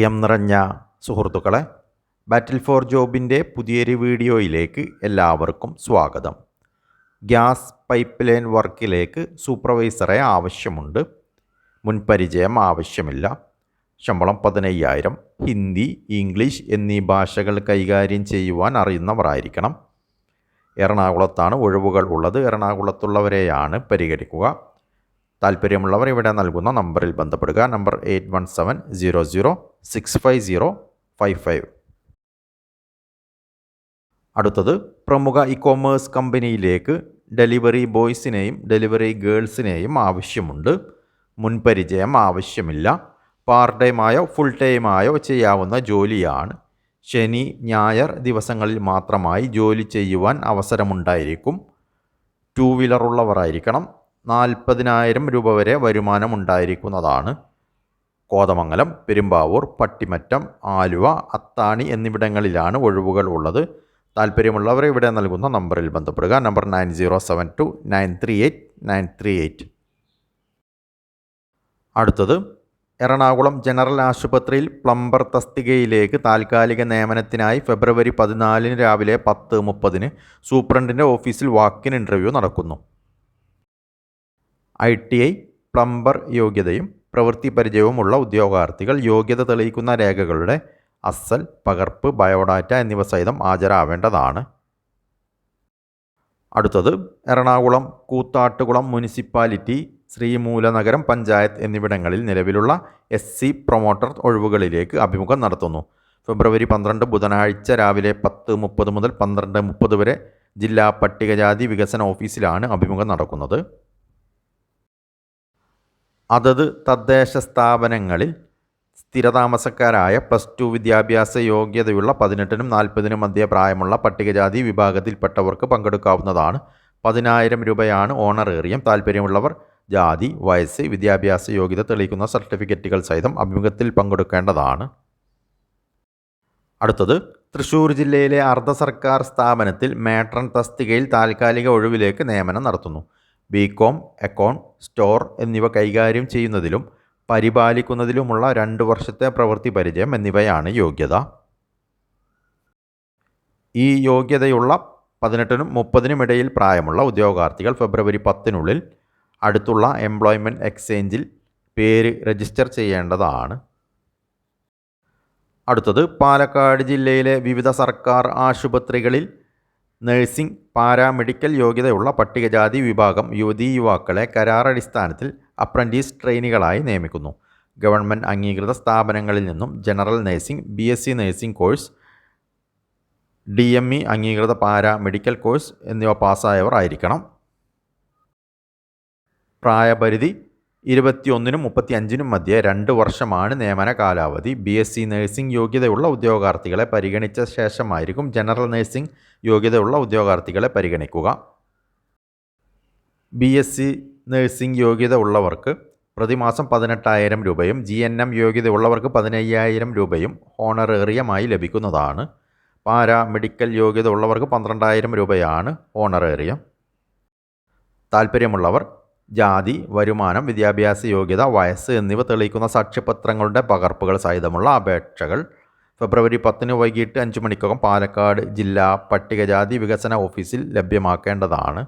പ്രിയം നിറഞ്ഞ സുഹൃത്തുക്കളെ ബാറ്റിൽ ഫോർ ജോബിന്റെ പുതിയൊരു വീഡിയോയിലേക്ക് എല്ലാവർക്കും സ്വാഗതം. ഗ്യാസ് പൈപ്പ് ലൈൻ വർക്കിലേക്ക് സൂപ്പർവൈസറെ ആവശ്യമുണ്ട്. മുൻപരിചയം ആവശ്യമില്ല. ശമ്പളം പതിനയ്യായിരം. ഹിന്ദി ഇംഗ്ലീഷ് എന്നീ ഭാഷകൾ കൈകാര്യം ചെയ്യുവാൻ അറിയുന്നവരായിരിക്കണം. എറണാകുളത്താണ് ഒഴിവുകൾ ഉള്ളത്. എറണാകുളത്തുള്ളവരെയാണ് പരിഗണിക്കുക. താല്പര്യമുള്ളവർ ഇവിടെ നൽകുന്ന നമ്പറിൽ ബന്ധപ്പെടുക. Number eight one seven zero zero six five zero five five. അടുത്തത് പ്രമുഖ ഇ കോമേഴ്സ് കമ്പനിയിലേക്ക് ഡെലിവറി ബോയ്സിനെയും ഡെലിവറി ഗേൾസിനെയും ആവശ്യമുണ്ട്. മുൻപരിചയം ആവശ്യമില്ല. പാർട്ട് ടൈമായോ ഫുൾ ടൈമായോ ചെയ്യാവുന്ന ജോലിയാണ്. ശനി ഞായർ ദിവസങ്ങളിൽ മാത്രമായി ജോലി ചെയ്യുവാൻ അവസരമുണ്ടായിരിക്കും. ടൂ വീലർ ഉള്ളവരായിരിക്കണം നാൽപ്പതിനായിരം രൂപ വരെ വരുമാനമുണ്ടായിരിക്കുന്നതാണ് കോതമംഗലം പെരുമ്പാവൂർ പട്ടിമറ്റം ആലുവ അത്താണി എന്നിവിടങ്ങളിലാണ് ഒഴിവുകൾ ഉള്ളത്. താല്പര്യമുള്ളവർ ഇവിടെ നൽകുന്ന നമ്പറിൽ ബന്ധപ്പെടുക. Number nine zero seven two nine three eight nine three eight. അടുത്തത് എറണാകുളം ജനറൽ ആശുപത്രിയിൽ പ്ലംബർ തസ്തികയിലേക്ക് താൽക്കാലിക നിയമനത്തിനായി ഫെബ്രുവരി പതിനാലിന് രാവിലെ പത്ത് മുപ്പതിന് സൂപ്രണ്ടിന്റെ ഓഫീസിൽ വാക്കിൻ ഇന്റർവ്യൂ നടക്കുന്നു. ഐ ടി ഐ പ്ലംബർ യോഗ്യതയും പ്രവൃത്തി പരിചയവുമുള്ള ഉദ്യോഗാർത്ഥികൾ യോഗ്യത തെളിയിക്കുന്ന രേഖകളുടെ അസൽ പകർപ്പ് ബയോഡാറ്റ എന്നിവ സഹിതം ഹാജരാവേണ്ടതാണ്. അടുത്തത് എറണാകുളം കൂത്താട്ടുകുളം മുനിസിപ്പാലിറ്റി ശ്രീമൂലനഗരം പഞ്ചായത്ത് എന്നിവിടങ്ങളിൽ നിലവിലുള്ള എസ് സി പ്രൊമോട്ടർ ഒഴിവുകളിലേക്ക് അഭിമുഖം നടത്തുന്നു. ഫെബ്രുവരി പന്ത്രണ്ട് ബുധനാഴ്ച രാവിലെ പത്ത് മുപ്പത് മുതൽ പന്ത്രണ്ട് മുപ്പത് വരെ ജില്ലാ പട്ടികജാതി വികസന ഓഫീസിലാണ് അഭിമുഖം നടക്കുന്നത്. അതത് തദ്ദേശ സ്ഥാപനങ്ങളിൽ സ്ഥിരതാമസക്കാരായ പ്ലസ് ടു വിദ്യാഭ്യാസ യോഗ്യതയുള്ള പതിനെട്ടിനും നാൽപ്പതിനും മധ്യ പ്രായമുള്ള പട്ടികജാതി വിഭാഗത്തിൽപ്പെട്ടവർക്ക് പങ്കെടുക്കാവുന്നതാണ്. പതിനായിരം രൂപയാണ് ഓണറേറിയം. താല്പര്യമുള്ളവർ ജാതി വയസ്സ് വിദ്യാഭ്യാസ യോഗ്യത തെളിയിക്കുന്ന സർട്ടിഫിക്കറ്റുകൾ സഹിതം അഭിമുഖത്തിൽ പങ്കെടുക്കേണ്ടതാണ്. അടുത്തത് തൃശ്ശൂർ ജില്ലയിലെ അർദ്ധ സർക്കാർ സ്ഥാപനത്തിൽ മാട്രൺ തസ്തികയിൽ താൽക്കാലിക ഒഴിവിലേക്ക് നിയമനം നടത്തുന്നു. ബി കോം അക്കൗണ്ട് സ്റ്റോർ എന്നിവ കൈകാര്യം ചെയ്യുന്നതിലും പരിപാലിക്കുന്നതിലുമുള്ള രണ്ട് വർഷത്തെ പ്രവൃത്തി പരിചയം എന്നിവയാണ് യോഗ്യത. ഈ യോഗ്യതയുള്ള പതിനെട്ടിനും മുപ്പതിനും ഇടയിൽ പ്രായമുള്ള ഉദ്യോഗാർത്ഥികൾ ഫെബ്രുവരി പത്തിനുള്ളിൽ അടുത്തുള്ള എംപ്ലോയ്മെന്റ് എക്സ്ചേഞ്ചിൽ പേര് രജിസ്റ്റർ ചെയ്യേണ്ടതാണ്. അടുത്തത് പാലക്കാട് ജില്ലയിലെ വിവിധ സർക്കാർ ആശുപത്രികളിൽ നഴ്സിംഗ് പാരാമെഡിക്കൽ യോഗ്യതയുള്ള പട്ടികജാതി വിഭാഗം യുവതീ യുവാക്കളെ കരാറടിസ്ഥാനത്തിൽ അപ്രന്റീസ് ട്രെയിനികളായി നിയമിക്കുന്നു. ഗവൺമെന്റ് അംഗീകൃത സ്ഥാപനങ്ങളിൽ നിന്നും general nursing B S C nursing course D M E അംഗീകൃത പാരാമെഡിക്കൽ കോഴ്സ് എന്നിവ പാസ്സായവർ ആയിരിക്കണം. പ്രായപരിധി ഇരുപത്തിയൊന്നിനും മുപ്പത്തി അഞ്ചിനും മധ്യേ രണ്ട് വർഷമാണ് നിയമന കാലാവധി. ബി എസ് സി നഴ്സിംഗ് യോഗ്യതയുള്ള ഉദ്യോഗാർത്ഥികളെ പരിഗണിച്ച ശേഷമായിരിക്കും ജനറൽ നഴ്സിംഗ് യോഗ്യതയുള്ള ഉദ്യോഗാർത്ഥികളെ പരിഗണിക്കുക. ബി എസ് സി നഴ്സിംഗ് യോഗ്യത ഉള്ളവർക്ക് പ്രതിമാസം പതിനെട്ടായിരം രൂപയും ജി എൻ എം യോഗ്യത ഉള്ളവർക്ക് പതിനയ്യായിരം രൂപയും ഹോണറേറിയമായി ലഭിക്കുന്നതാണ്. പാരാ മെഡിക്കൽ യോഗ്യത ഉള്ളവർക്ക് പന്ത്രണ്ടായിരം രൂപയാണ് ഹോണറേറിയം. താല്പര്യമുള്ളവർ ജാതി വരുമാനം വിദ്യാഭ്യാസ യോഗ്യത വയസ്സ് എന്നിവ തെളിയിക്കുന്ന സാക്ഷ്യപത്രങ്ങളുടെ പകർപ്പുകൾ സഹിതമുള്ള അപേക്ഷകൾ. ഫെബ്രുവരി പത്തിന് വൈകിട്ട് അഞ്ച് മണിക്കകം പാലക്കാട് ജില്ലാ പട്ടികജാതി വികസന ഓഫീസിൽ ലഭ്യമാക്കേണ്ടതാണ്.